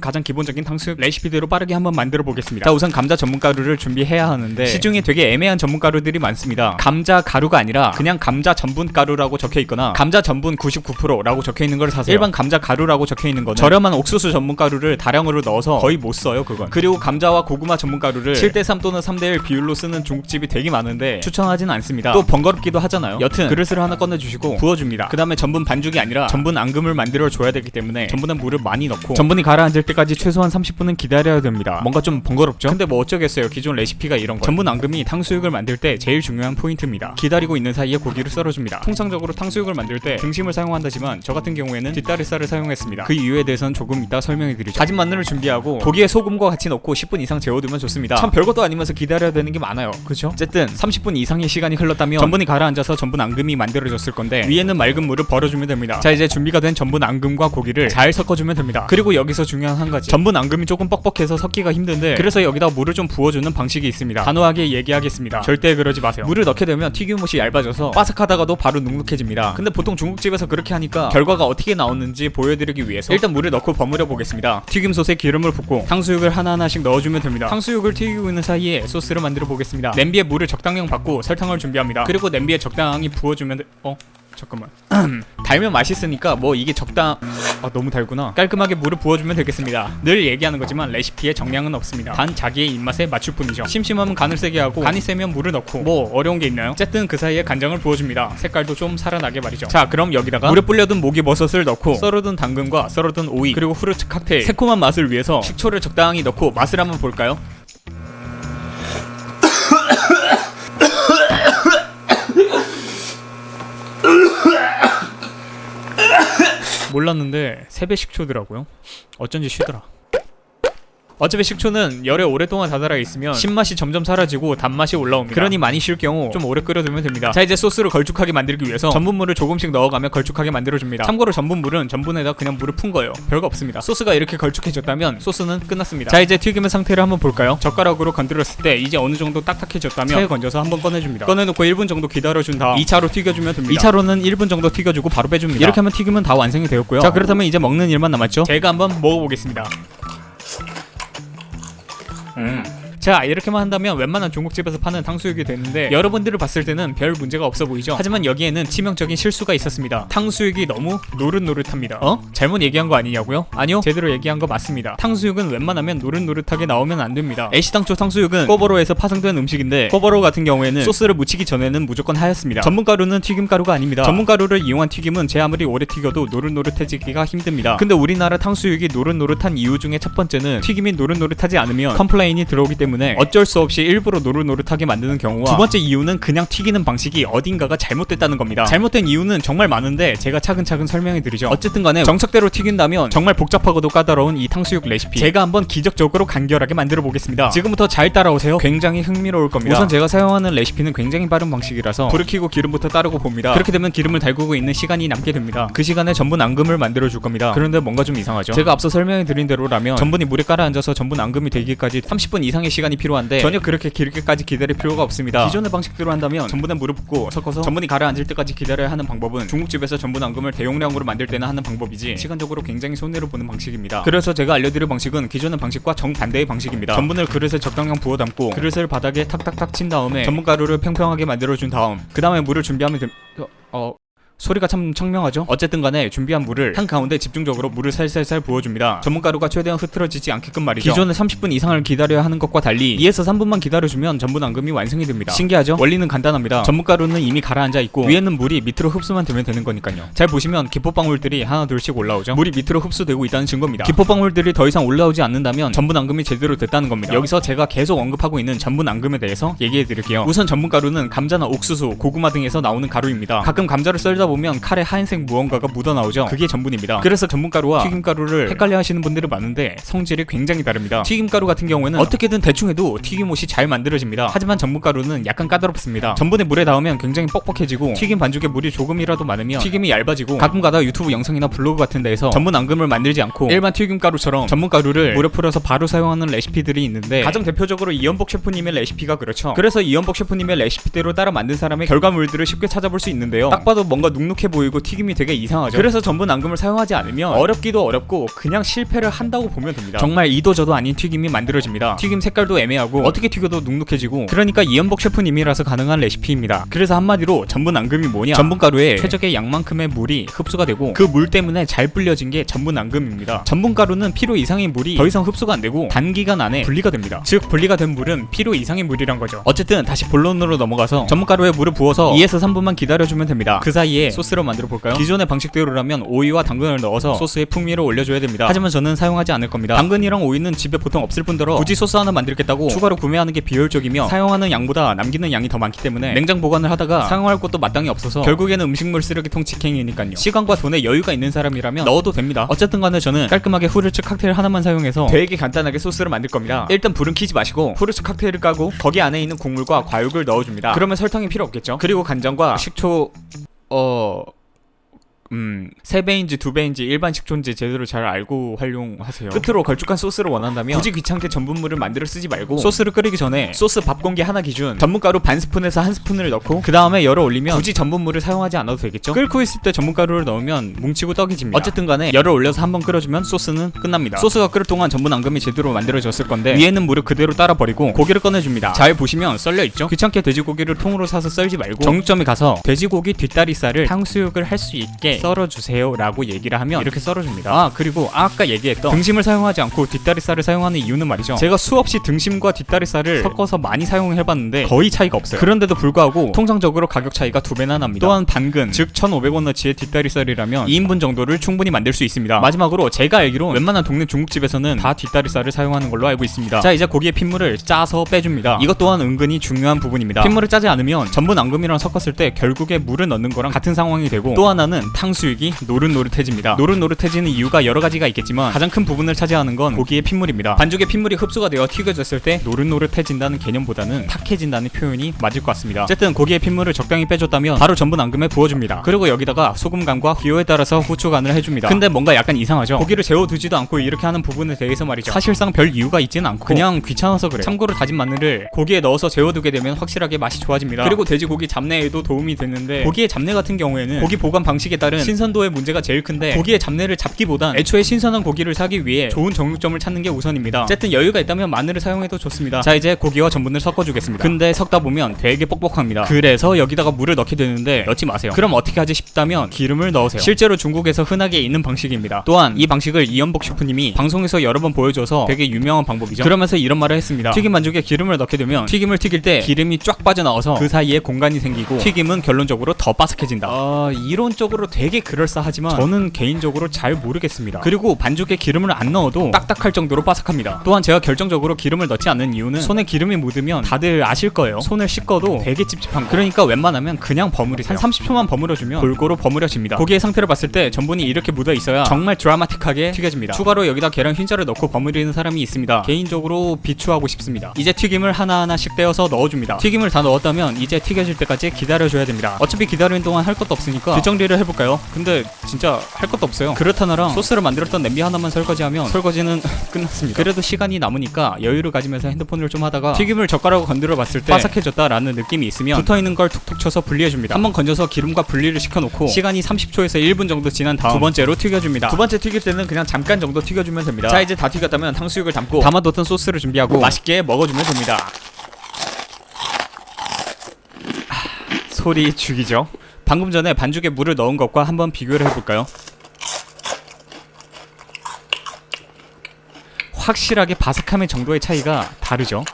가장 기본적인 탕수육 레시피대로 빠르게 한번 만들어 보겠습니다. 자 우선 감자 전분 가루를 준비해야 하는데 시중에 되게 애매한 전분 가루들이 많습니다. 감자 가루가 아니라 그냥 감자 전분 가루라고 적혀 있거나 감자 전분 99%라고 적혀 있는 걸 사세요. 일반 감자 가루라고 적혀 있는 거는 저렴한 옥수수 전분 가루를 다량으로 넣어서 거의 못 써요 그건. 그리고 감자와 고구마 전분 가루를 7대3 또는 3대1 비율로 쓰는 중국집이 되게 많은데 추천하진 않습니다. 또 번거롭기도 하잖아요. 여튼 그릇을 하나 꺼내 주시고 부어 줍니다. 그 다음에 전분 반죽이 아니라 전분 앙금을 만들어 줘야 되기 때문에 전분에 물을 많이 넣고 전분이 가라앉을 때까지 최소한 30분은 기다려야 됩니다. 뭔가 좀 번거롭죠? 근데 뭐 어쩌겠어요. 기존 레시피가 이런 거. 전분 앙금이 탕수육을 만들 때 제일 중요한 포인트입니다. 기다리고 있는 사이에 고기를 썰어줍니다. 통상적으로 탕수육을 만들 때 등심을 사용한다지만 저 같은 경우에는 뒷다리살을 사용했습니다. 그 이유에 대해서는 조금 이따 설명해드리죠. 다진 마늘을 준비하고 고기에 소금과 같이 넣고 10분 이상 재워두면 좋습니다. 참 별것도 아니면서 기다려야 되는 게 많아요. 그죠? 어쨌든 30분 이상의 시간이 흘렀다면 전분이 가라앉아서 전분 앙금이 만들어졌을 건데 위에는 맑은 물을 버려주면 됩니다. 자 이제 준비가 된 전분 앙금과 고기를 잘 섞어주면 됩니다. 그리고 여기서 중요한 한 가지. 전분 앙금이 조금 뻑뻑해서 섞기가 힘든데 그래서 여기다 물을 좀 부어주는 방식이 있습니다. 단호하게 얘기하겠습니다. 절대 그러지 마세요. 물을 넣게 되면 튀김옷이 얇아져서 바삭하다가도 바로 눅눅해집니다. 근데 보통 중국집에서 그렇게 하니까 결과가 어떻게 나오는지 보여드리기 위해서 일단 물을 넣고 버무려 보겠습니다. 튀김솥에 기름을 붓고 탕수육을 하나하나씩 넣어주면 됩니다. 탕수육을 튀기고 있는 사이에 소스를 만들어 보겠습니다. 냄비에 물을 적당량 받고 설탕을 준비합니다. 그리고 냄비에 적당히 부어주면 돼. 어? 잠깐만. 달면 맛있으니까 뭐 이게 적당 아 너무 달구나. 깔끔하게 물을 부어주면 되겠습니다. 늘 얘기하는 거지만 레시피에 정량은 없습니다. 단 자기의 입맛에 맞출 뿐이죠. 심심하면 간을 세게 하고 간이 세면 물을 넣고. 뭐 어려운 게 있나요? 어쨌든 그 사이에 간장을 부어줍니다. 색깔도 좀 살아나게 말이죠. 자 그럼 여기다가 물에 불려둔 모기 버섯을 넣고 썰어둔 당근과 썰어둔 오이 그리고 후르츠 칵테일 새콤한 맛을 위해서 식초를 적당히 넣고 맛을 한번 볼까요? 몰랐는데 세배 식초더라고요. 어쩐지 쉬더라. 어차피 식초는 열에 오랫동안 다다라 있으면 신맛이 점점 사라지고 단맛이 올라옵니다. 그러니 많이 쉴 경우 좀 오래 끓여두면 됩니다. 자 이제 소스를 걸쭉하게 만들기 위해서 전분물을 조금씩 넣어가며 걸쭉하게 만들어줍니다. 참고로 전분물은 전분에다 그냥 물을 푼 거예요. 별거 없습니다. 소스가 이렇게 걸쭉해졌다면 소스는 끝났습니다. 자 이제 튀김의 상태를 한번 볼까요? 젓가락으로 건드렸을 때 이제 어느 정도 딱딱해졌다면 체에 건져서 한번 꺼내줍니다. 꺼내놓고 1분 정도 기다려준 다음 2차로 튀겨주면 됩니다. 2차로는 1분 정도 튀겨주고 바로 빼줍니다. 이렇게 하면 튀김은 다 완성이 되었고요. 자 그렇다면 이제 먹는 일만 남았죠? 제가 한번 먹어보겠습니다. 음. 자 이렇게만 한다면 웬만한 중국집에서 파는 탕수육이 되는데 여러분들을 봤을 때는 별 문제가 없어 보이죠? 하지만 여기에는 치명적인 실수가 있었습니다. 탕수육이 너무 노릇노릇합니다. 어? 잘못 얘기한 거 아니냐고요? 아니요 제대로 얘기한 거 맞습니다. 탕수육은 웬만하면 노릇노릇하게 나오면 안 됩니다. 애시당초 탕수육은 꼬버로에서 파생된 음식인데 꼬버로 같은 경우에는 소스를 묻히기 전에는 무조건 하얗습니다. 전분가루는 튀김가루가 아닙니다. 전분가루를 이용한 튀김은 제 아무리 오래 튀겨도 노릇노릇해지기가 힘듭니다. 근데 우리나라 탕수육이 노릇노릇한 이유 중에 첫 번째는 튀김이 노릇노릇하지 않으면 컴플레인이 들어오기 때문에 어쩔 수 없이 일부러 노릇노릇하게 만드는 경우와 두 번째 이유는 그냥 튀기는 방식이 어딘가가 잘못됐다는 겁니다. 잘못된 이유는 정말 많은데 제가 차근차근 설명해 드리죠. 어쨌든 간에 정석대로 튀긴다면 정말 복잡하고도 까다로운 이 탕수육 레시피 제가 한번 기적적으로 간결하게 만들어 보겠습니다. 지금부터 잘 따라오세요. 굉장히 흥미로울 겁니다. 우선 제가 사용하는 레시피는 굉장히 빠른 방식이라서 불을 켜고 기름부터 따르고 봅니다. 그렇게 되면 기름을 달구고 있는 시간이 남게 됩니다. 그 시간에 전분 앙금을 만들어 줄 겁니다. 그런데 뭔가 좀 이상하죠? 제가 앞서 설명해 드린 대로라면 전분이 물에 깔아 앉아서 전분 앙금이 되기까지 30분 이상의 시간 이 필요한데 전혀 그렇게 길게까지 기다릴 필요가 없습니다. 기존의 방식대로 한다면 전분에 물을 붓고 섞어서 전분이 가라앉을 때까지 기다려야 하는 방법은 중국집에서 전분 앙금을 대용량으로 만들 때나 하는 방법이지 시간적으로 굉장히 손해를 보는 방식입니다. 그래서 제가 알려드릴 방식은 기존의 방식과 정반대의 방식입니다. 전분을 그릇에 적당량 부어 담고 그릇을 바닥에 탁탁탁 친 다음에 전분 가루를 평평하게 만들어준 다음 그 다음에 물을 준비하면 됩... 어... 어... 소리가 참 청명하죠? 어쨌든 간에 준비한 물을 한 가운데 집중적으로 물을 살살살 부어줍니다. 전분가루가 최대한 흐트러지지 않게끔 말이죠. 기존에 30분 이상을 기다려야 하는 것과 달리 2에서 3분만 기다려주면 전분 앙금이 완성이 됩니다. 신기하죠? 원리는 간단합니다. 전분가루는 이미 가라앉아 있고 위에는 물이 밑으로 흡수만 되면 되는 거니까요. 잘 보시면 기포방울들이 하나 둘씩 올라오죠. 물이 밑으로 흡수되고 있다는 증거입니다. 기포방울들이 더 이상 올라오지 않는다면 전분 앙금이 제대로 됐다는 겁니다. 여기서 제가 계속 언급하고 있는 전분 앙금에 대해서 얘기해 드릴게요. 우선 전분 가루는 감자나 옥수수, 고구마 등에서 나오는 가루입니다. 가끔 감자를 썰다 보면 칼에 하얀색 무언가가 묻어 나오죠. 그게 전분입니다. 그래서 전분가루와 튀김가루를 헷갈려 하시는 분들이 많은데 성질이 굉장히 다릅니다. 튀김가루 같은 경우에는 어떻게든 대충 해도 튀김옷이 잘 만들어집니다. 하지만 전분가루는 약간 까다롭습니다. 전분에 물에 닿으면 굉장히 뻑뻑해지고 튀김 반죽에 물이 조금이라도 많으면 튀김이 얇아지고 가끔가다 유튜브 영상이나 블로그 같은 데에서 전분 앙금을 만들지 않고 일반 튀김가루처럼 전분가루를 물에 풀어서 바로 사용하는 레시피들이 있는데 가장 대표적으로 이연복 셰프님의 레시피가 그렇죠. 그래서 이연복 셰프님의 레시피대로 따라 만든 사람의 결과물들을 쉽게 찾아볼 수 있는데요. 딱 봐도 뭔가 눅눅해 보이고 튀김이 되게 이상하죠. 그래서 전분 앙금을 사용하지 않으면 어렵기도 어렵고 그냥 실패를 한다고 보면 됩니다. 정말 이도 저도 아닌 튀김이 만들어집니다. 튀김 색깔도 애매하고 어떻게 튀겨도 눅눅해지고 그러니까 이연복 셰프님이라서 가능한 레시피입니다. 그래서 한마디로 전분 앙금이 뭐냐? 전분 가루에 최적의 양만큼의 물이 흡수가 되고 그 물 때문에 잘 불려진 게 전분 앙금입니다. 전분 가루는 필요 이상의 물이 더 이상 흡수가 안 되고 단기간 안에 분리가 됩니다. 즉 분리가 된 물은 필요 이상의 물이란 거죠. 어쨌든 다시 본론으로 넘어가서 전분 가루에 물을 부어서 2에서 3분만 기다려주면 됩니다. 그 사이에 소스를 만들어 볼까요? 기존의 방식대로라면 오이와 당근을 넣어서 소스에 풍미를 올려줘야 됩니다. 하지만 저는 사용하지 않을 겁니다. 당근이랑 오이는 집에 보통 없을 뿐더러 굳이 소스 하나 만들겠다고 추가로 구매하는 게 비효율적이며 사용하는 양보다 남기는 양이 더 많기 때문에 냉장 보관을 하다가 사용할 곳도 마땅히 없어서 결국에는 음식물 쓰레기통 직행이니까요. 시간과 돈에 여유가 있는 사람이라면 넣어도 됩니다. 어쨌든 간에 저는 깔끔하게 후르츠 칵테일 하나만 사용해서 되게 간단하게 소스를 만들 겁니다. 일단 불은 켜지 마시고 후르츠 칵테일을 까고 거기 안에 있는 곡물과 과육을 넣어줍니다. 그러면 설탕이 필요 없겠죠. 그리고 간장과 식초 어... 음, 세 배인지 두 배인지 일반 식초인지 제대로 잘 알고 활용하세요. 끝으로 걸쭉한 소스를 원한다면 굳이 귀찮게 전분물을 만들어 쓰지 말고 소스를 끓이기 전에 소스 밥 공기 하나 기준 전분가루 반 스푼에서 한 스푼을 넣고 그 다음에 열을 올리면 굳이 전분물을 사용하지 않아도 되겠죠. 끓고 있을 때 전분가루를 넣으면 뭉치고 떡이 집니다. 어쨌든 간에 열을 올려서 한번 끓여주면 소스는 끝납니다. 소스가 끓을 동안 전분 앙금이 제대로 만들어졌을 건데 위에는 물을 그대로 따라 버리고 고기를 꺼내줍니다. 잘 보시면 썰려 있죠. 귀찮게 돼지고기를 통으로 사서 썰지 말고 정육점에 가서 돼지고기 뒷다리살을 탕수육을 할 수 있게 썰어주세요 라고 얘기를 하면 이렇게 썰어줍니다. 아 그리고 아까 얘기했던 등심을 사용하지 않고 뒷다리살을 사용하는 이유는 말이죠. 제가 수없이 등심과 뒷다리살을 섞어서 많이 사용해봤는데 거의 차이가 없어요. 그런데도 불구하고 통상적으로 가격 차이가 두 배나 납니다. 또한 반근 즉 1,500원어치의 뒷다리살이라면 2인분 정도를 충분히 만들 수 있습니다. 마지막으로 제가 알기로 웬만한 동네 중국집에서는 다 뒷다리살을 사용하는 걸로 알고 있습니다. 자 이제 고기의 핏물을 짜서 빼줍니다. 이것 또한 은근히 중요한 부분입니다. 핏물을 짜지 않으면 전분 앙금이랑 섞었을 때 결국에 물을 넣는 거랑 같은 상황이 되고 또 하나는 탕 수육이 노릇노릇해집니다. 노릇노릇해지는 이유가 여러 가지가 있겠지만 가장 큰 부분을 차지하는 건 고기의 핏물입니다. 반죽의 핏물이 흡수가 되어 튀겨졌을 때 노릇노릇해진다는 개념보다는 탁해진다는 표현이 맞을 것 같습니다. 어쨌든 고기의 핏물을 적당히 빼줬다면 바로 전분 앙금에 부어줍니다. 그리고 여기다가 소금 간과 기호에 따라서 후추 간을 해줍니다. 근데 뭔가 약간 이상하죠? 고기를 재워두지도 않고 이렇게 하는 부분에 대해서 말이죠. 사실상 별 이유가 있지는 않고 그냥 귀찮아서 그래. 참고로 다진 마늘을 고기에 넣어서 재워두게 되면 확실하게 맛이 좋아집니다. 그리고 돼지고기 잡내에도 도움이 되는데 고기의 잡내 같은 경우에는 고기 보관 방식에 따른 신선도의 문제가 제일 큰데 고기의 잡내를 잡기보단 애초에 신선한 고기를 사기 위해 좋은 정육점을 찾는 게 우선입니다. 어쨌든 여유가 있다면 마늘을 사용해도 좋습니다. 자 이제 고기와 전분을 섞어주겠습니다. 근데 섞다 보면 되게 뻑뻑합니다. 그래서 여기다가 물을 넣게 되는데 넣지 마세요. 그럼 어떻게 하지 싶다면 기름을 넣으세요. 실제로 중국에서 흔하게 있는 방식입니다. 또한 이 방식을 이연복 셰프님이 방송에서 여러 번 보여줘서 되게 유명한 방법이죠. 그러면서 이런 말을 했습니다. 튀김 반죽에 기름을 넣게 되면 튀김을 튀길 때 기름이 쫙 빠져나와서 그 사이에 공간이 생기고 튀김은 결론적으로 더 바삭해진다. 아 이론적으로 되게 그럴싸하지만 저는 개인적으로 잘 모르겠습니다. 그리고 반죽에 기름을 안 넣어도 딱딱할 정도로 바삭합니다. 또한 제가 결정적으로 기름을 넣지 않는 이유는 손에 기름이 묻으면 다들 아실 거예요. 손을 씻어도 되게 찝찝한 거. 그러니까 웬만하면 그냥 버무리세요. 한 30초만 버무려주면 골고루 버무려집니다. 고기의 상태를 봤을 때 전분이 이렇게 묻어 있어야 정말 드라마틱하게 튀겨집니다. 추가로 여기다 계란 흰자를 넣고 버무리는 사람이 있습니다. 개인적으로 비추하고 싶습니다. 이제 튀김을 하나하나씩 떼어서 넣어줍니다. 튀김을 다 넣었다면 이제 튀겨질 때까지 기다려줘야 됩니다. 어차피 기다리는 동안 할 것도 없으니까 뒷정리를 해볼까요? 근데 진짜 할 것도 없어요. 그릇 하나랑 소스를 만들었던 냄비 하나만 설거지하면 설거지는 끝났습니다. 그래도 시간이 남으니까 여유를 가지면서 핸드폰을 좀 하다가 튀김을 젓가락으로 건드려 봤을 때 바삭해졌다라는 느낌이 있으면 붙어 있는 걸 툭툭 쳐서 분리해줍니다. 한번 건져서 기름과 분리를 시켜놓고 시간이 30초에서 1분 정도 지난 다음 두 번째로 튀겨줍니다. 두 번째 튀길 때는 그냥 잠깐 정도 튀겨주면 됩니다. 자 이제 다 튀겼다면 탕수육을 담고 담아뒀던 소스를 준비하고 맛있게 먹어주면 됩니다. 아, 소리 죽이죠. 방금 전에 반죽에 물을 넣은 것과 한번 비교를 해볼까요? 확실하게 바삭함의 정도의 차이가 다르죠.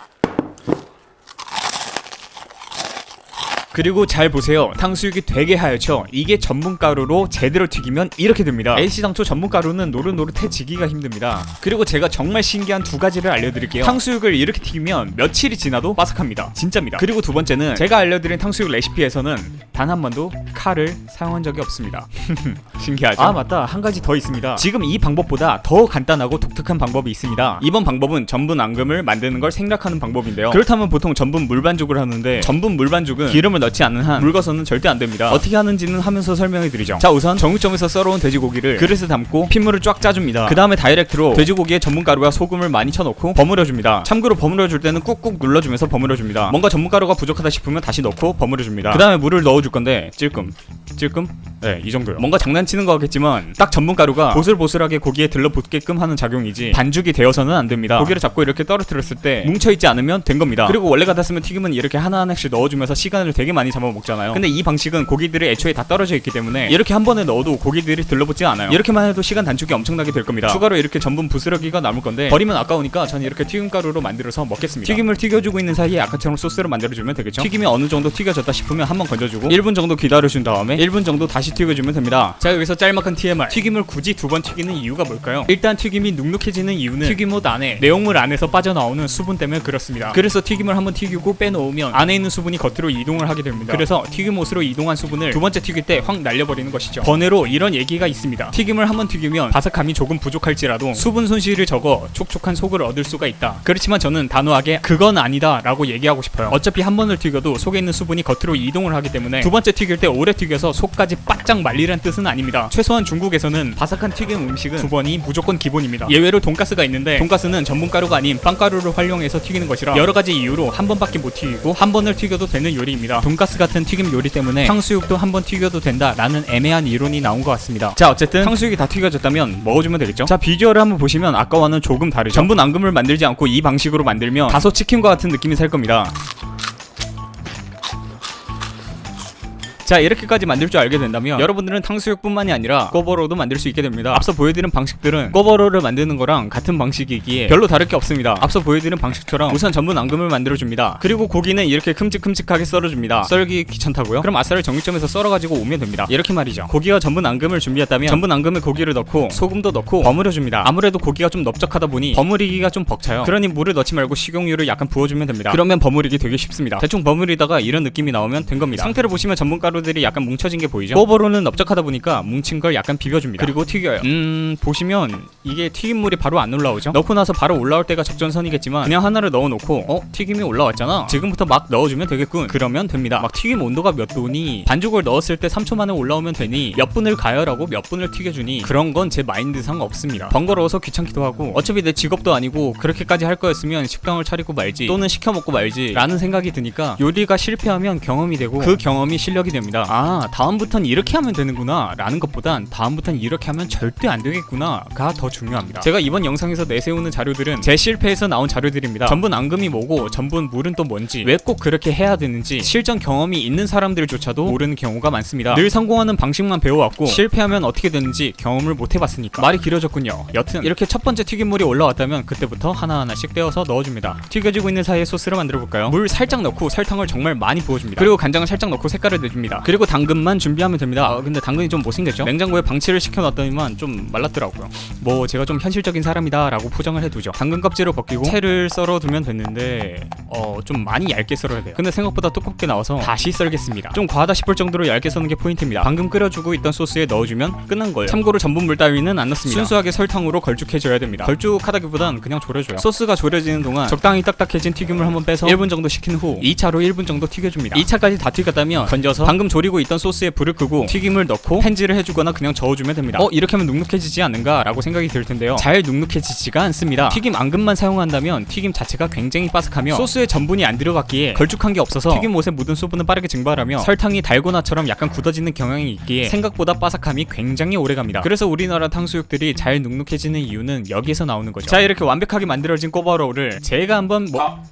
그리고 잘 보세요. 탕수육이 되게 하얗죠? 이게 전분가루로 제대로 튀기면 이렇게 됩니다. LC당초 전분가루는 노릇노릇해지기가 힘듭니다. 그리고 제가 정말 신기한 두 가지를 알려드릴게요. 탕수육을 이렇게 튀기면 며칠이 지나도 바삭합니다. 진짜입니다. 그리고 두 번째는 제가 알려드린 탕수육 레시피에서는 단 한 번도 칼을 사용한 적이 없습니다. 신기하죠? 아 맞다. 한 가지 더 있습니다. 지금 이 방법보다 더 간단하고 독특한 방법이 있습니다. 이번 방법은 전분 앙금을 만드는 걸 생략하는 방법인데요. 그렇다면 보통 전분 물반죽을 하는데 전분 물반죽은 기름을 넣지 않는 한 물거서는 절대 안 됩니다. 어떻게 하는지는 하면서 설명해 드리죠. 자 우선 정육점에서 썰어온 돼지고기를 그릇에 담고 핏물을 쫙 짜줍니다. 그 다음에 다이렉트로 돼지고기에 전분가루와 소금을 많이 쳐놓고 버무려줍니다. 참고로 버무려줄 때는 꾹꾹 눌러주면서 버무려줍니다. 뭔가 전분가루가 부족하다 싶으면 다시 넣고 버무려줍니다. 그 다음에 물을 넣어주고 줄 건데 찔끔 찔끔 네 이 정도요 뭔가 장난치는 거 같겠지만 딱 전분 가루가 보슬보슬하게 고기에 들러붙게끔 하는 작용이지 반죽이 되어서는 안 됩니다 고기를 잡고 이렇게 떨어뜨렸을 때 뭉쳐있지 않으면 된 겁니다 그리고 원래 같았으면 튀김은 이렇게 하나하나씩 넣어주면서 시간을 되게 많이 잡아먹잖아요. 근데 이 방식은 고기들이 애초에 다 떨어져 있기 때문에 이렇게 한 번에 넣어도 고기들이 들러붙지 않아요. 이렇게만 해도 시간 단축이 엄청나게 될 겁니다. 추가로 이렇게 전분 부스러기가 남을 건데 버리면 아까우니까 저는 이렇게 튀김가루로 만들어서 먹겠습니다. 튀김을 튀겨주고 있는 사이에 아까처럼 소스를 만들어주면 되겠죠? 튀김이 어느 정도 튀겨졌다 싶으면 한번 건져주고 1분 정도 기다려준 다음에 1분 정도 다시 튀겨주면 됩니다. 자 여기서 짤막한 TMR 튀김을 굳이 두 번 튀기는 이유가 뭘까요? 일단 튀김이 눅눅해지는 이유는 튀김옷 안에 내용물 안에서 빠져나오는 수분 때문에 그렇습니다. 그래서 튀김을 한번 튀기고 빼놓으면 안에 있는 수분이 겉으로 이동을 하게 됩니다. 그래서 튀김옷으로 이동한 수분을 두 번째 튀길 때 확 날려버리는 것이죠. 번외로 이런 얘기가 있습니다. 튀김을 한번 튀기면 바삭함이 조금 부족할지라도 수분 손실을 적어 촉촉한 속을 얻을 수가 있다. 그렇지만 저는 단호하게 그건 아니다 라고 얘기하고 싶어요. 어차피 한 번을 튀겨도 속에 있는 수분이 겉으로 이동을 하기 때문에 두 번째 튀길 때 오래 튀겨서 속까지 바짝 말리란 뜻은 아닙니다. 최소한 중국에서는 바삭한 튀김 음식은 두 번이 무조건 기본입니다. 예외로 돈가스가 있는데 돈가스는 전분가루가 아닌 빵가루를 활용해서 튀기는 것이라 여러 가지 이유로 한 번밖에 못 튀기고 한 번을 튀겨도 되는 요리입니다 돈가스 같은 튀김 요리 때문에 탕수육도 한 번 튀겨도 된다라는 애매한 이론이 나온 것 같습니다. 자 어쨌든 탕수육이 다 튀겨졌다면 먹어주면 되겠죠? 자 비주얼을 한번 보시면 아까와는 조금 다르죠? 전분 앙금을 만들지 않고 이 방식으로 만들면 다소 치킨과 같은 느낌이 살 겁니다 자 이렇게까지 만들 줄 알게 된다면 여러분들은 탕수육뿐만이 아니라 꼬버로도 만들 수 있게 됩니다. 앞서 보여드린 방식들은 꼬버로를 만드는 거랑 같은 방식이기에 별로 다를 게 없습니다. 앞서 보여드린 방식처럼 우선 전분 앙금을 만들어줍니다. 그리고 고기는 이렇게 큼직큼직하게 썰어줍니다. 썰기 귀찮다고요? 그럼 아싸를 정육점에서 썰어가지고 오면 됩니다. 이렇게 말이죠. 고기와 전분 앙금을 준비했다면 전분 앙금에 고기를 넣고 소금도 넣고 버무려줍니다. 아무래도 고기가 좀 넓적하다 보니 버무리기가 좀 벅차요. 그러니 물을 넣지 말고 식용유를 약간 부어주면 됩니다. 그러면 버무리기 되게 쉽습니다. 대충 버무리다가 이런 느낌이 나오면 된 겁니다. 상태를 보시면 전분가루 가루들이 약간 뭉쳐진 게 보이죠? 꼬버로는 넓적하다 보니까 뭉친 걸 약간 비벼줍니다. 그리고 튀겨요. 음 보시면 이게 튀김물이 바로 안 올라오죠? 넣고 나서 바로 올라올 때가 적정선이겠지만 그냥 하나를 넣어놓고 어 튀김이 올라왔잖아. 지금부터 막 넣어주면 되겠군. 그러면 됩니다. 막 튀김 온도가 몇 도니 반죽을 넣었을 때 3초 만에 올라오면 되니 몇 분을 가열하고 몇 분을 튀겨주니 그런 건 제 마인드상 없습니다. 번거로워서 귀찮기도 하고 어차피 내 직업도 아니고 그렇게까지 할 거였으면 식당을 차리고 말지 또는 시켜 먹고 말지 라는 생각이 드니까 요리가 실패하면 경험이 되고 그 경험이 실력이 됩니다. 아 다음부턴 이렇게 하면 되는구나 라는 것보단 다음부턴 이렇게 하면 절대 안 되겠구나 가 더 중요합니다. 제가 이번 영상에서 내세우는 자료들은 제 실패에서 나온 자료들입니다. 전분 앙금이 뭐고 전분 물은 또 뭔지 왜 꼭 그렇게 해야 되는지 실전 경험이 있는 사람들조차도 모르는 경우가 많습니다. 늘 성공하는 방식만 배워왔고 실패하면 어떻게 되는지 경험을 못 해봤으니까 말이 길어졌군요. 여튼 이렇게 첫 번째 튀김물이 올라왔다면 그때부터 하나하나씩 떼어서 넣어줍니다. 튀겨지고 있는 사이에 소스를 만들어볼까요? 물 살짝 넣고 설탕을 정말 많이 부어줍니다. 그리고 간장을 살짝 넣고 색깔을 내줍니다. 그리고 당근만 준비하면 됩니다. 아, 근데 당근이 좀 못생겼죠? 냉장고에 방치를 시켜놨더니만 좀 말랐더라고요. 뭐 제가 좀 현실적인 사람이다 라고 포장을 해두죠. 당근 껍질을 벗기고 채를 썰어두면 됐는데 어 좀 많이 얇게 썰어야 돼요. 근데 생각보다 두껍게 나와서 다시 썰겠습니다. 좀 과하다 싶을 정도로 얇게 써는 게 포인트입니다. 방금 끓여주고 있던 소스에 넣어주면 끝난 거예요. 참고로 전분물 따위는 안 넣습니다. 순수하게 설탕으로 걸쭉해져야 됩니다. 걸쭉하다기보단 그냥 졸여줘요. 소스가 졸여지는 동안 적당히 딱딱해진 튀김을 한번 빼서 1분 정도 식힌 후 2차로 1분 정도 튀겨줍니다. 2차까지 다 튀겼다면 건져서 방금 졸이고 있던 소스에 불을 끄고 튀김을 넣고 펜질을 해주거나 그냥 저어주면 됩니다. 어 이렇게 하면 눅눅해지지 않는가 라고 생각이 들 텐데요. 잘 눅눅해지지가 않습니다. 튀김 앙금만 사용한다면 튀김 자체가 굉장히 바삭하며 소스에 전분이 안 들어갔기에 걸쭉한 게 없어서 튀김 옷에 묻은 수분은 빠르게 증발하며 설탕이 달고나처럼 약간 굳어지는 경향이 있기에 생각보다 바삭함이 굉장히 오래갑니다. 그래서 우리나라 탕수육들이 잘 눅눅해지는 이유는 여기에서 나오는 거죠. 자 이렇게 완벽하게 만들어진 꼬바로우를 제가 한번 뭐 아,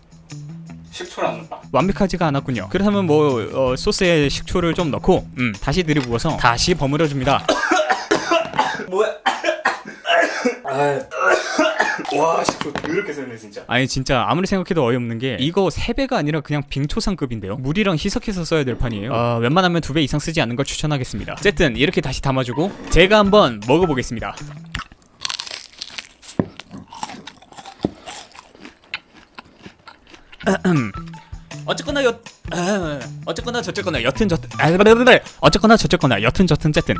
넣었다. 완벽하지가 않았군요. 그렇다면 뭐 어, 소스에 식초를 좀 넣고 음, 다시 들이부어서 다시 버무려 줍니다. 뭐야? 와 식초 이렇게 썼네 진짜. 아니 진짜 아무리 생각해도 어이없는 게 이거 3배가 아니라 그냥 빙초상급인데요 물이랑 희석해서 써야 될 판이에요 어, 웬만하면 2배 이상 쓰지 않는 걸 추천하겠습니다 어쨌든 이렇게 다시 담아주고 제가 한번 먹어보겠습니다 어쨌거나 여 어쨌거나 저쨌거나 여튼 저 어쨌거나 저쨌거나 여튼 저튼 쨌든